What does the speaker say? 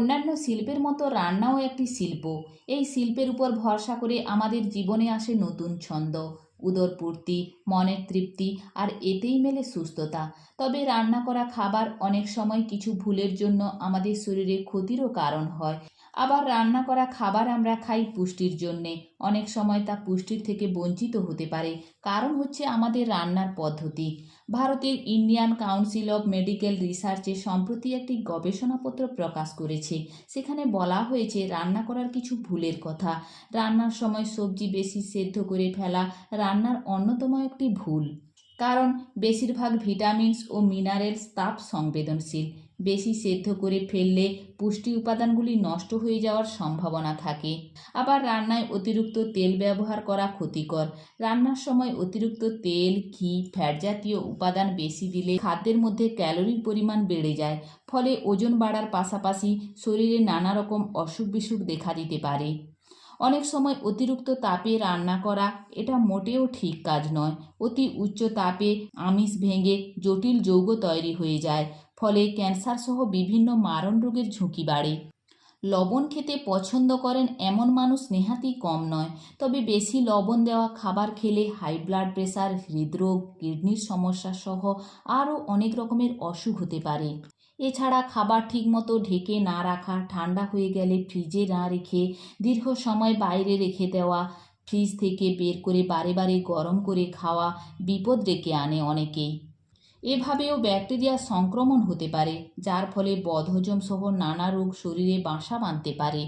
অন্যান্য শিল্পের মতো রান্নাও একটি শিল্প। এই শিল্পের উপর ভরসা করে আমাদের জীবনে আসে নতুন ছন্দ। উদরপূর্তি, মনের তৃপ্তি আর এতেই মেলে সুস্থতা। তবে রান্না করা খাবার অনেক সময় কিছু ভুলের জন্য আমাদের শরীরে ক্ষতিরও কারণ হয়। আবার রান্না করা খাবার আমরা খাই পুষ্টির জন্যে। অনেক সময় তা পুষ্টির থেকে বঞ্চিত হতে পারে। কারণ হচ্ছে আমাদের রান্নার পদ্ধতি। ভারতের ইন্ডিয়ান কাউন্সিল অফ মেডিকেল রিসার্চে সম্প্রতি একটি গবেষণাপত্র প্রকাশ করেছে। সেখানে বলা হয়েছে, রান্না করার কিছু ভুলের কথা। রান্নার সময় সবজি বেশি সেদ্ধ করে ফেলা রান্নার অন্যতম একটি ভুল, কারণ বেশিরভাগ ভিটামিনস ও মিনারেলস তাপ সংবেদনশীল। বেশি সেদ্ধ করে ফেললে পুষ্টি উপাদানগুলি নষ্ট হয়ে যাওয়ার সম্ভাবনা থাকে। আবার রান্নায় অতিরিক্ত তেল ব্যবহার করা ক্ষতিকর। রান্নার সময় অতিরিক্ত তেল, ঘি, ফ্যাট জাতীয় উপাদান বেশি দিলে খাদ্যের মধ্যে ক্যালোরির পরিমাণ বেড়ে যায়, ফলে ওজন বাড়ার পাশাপাশি শরীরে নানা রকম অসুখ বিসুখ দেখা দিতে পারে। অনেক সময় অতিরিক্ত তাপে রান্না করা, এটা মোটেও ঠিক কাজ নয়। অতি উচ্চ তাপে আমিষ ভেঙে জটিল যৌগ তৈরি হয়ে যায়, ফলে ক্যান্সার সহ বিভিন্ন মারণ রোগের ঝুঁকি বাড়ে। লবণ খেতে পছন্দ করেন এমন মানুষ নেহাতি কম নয়, তবে বেশি লবণ দেওয়া খাবার খেলে হাই ব্লাড প্রেশার হৃদরোগ, কিডনির সমস্যা সহ আরও অনেক রকমের অসুখ হতে পারে। এছাড়া খাবার ঠিকমতো ঢেকে না রাখা, ঠান্ডা হয়ে গেলে ফ্রিজে না রেখে দীর্ঘ সময় বাইরে রেখে দেওয়া, ফ্রিজ থেকে বের করে বারে বারে গরম করে খাওয়া বিপদ ডেকে আনে অনেকেই এভাবেও ব্যাকটেরিয়া সংক্রমণ হতে পারে, যার ফলে বদহজম সহ নানা রোগ শরীরে বাসা বাঁধতে পারে।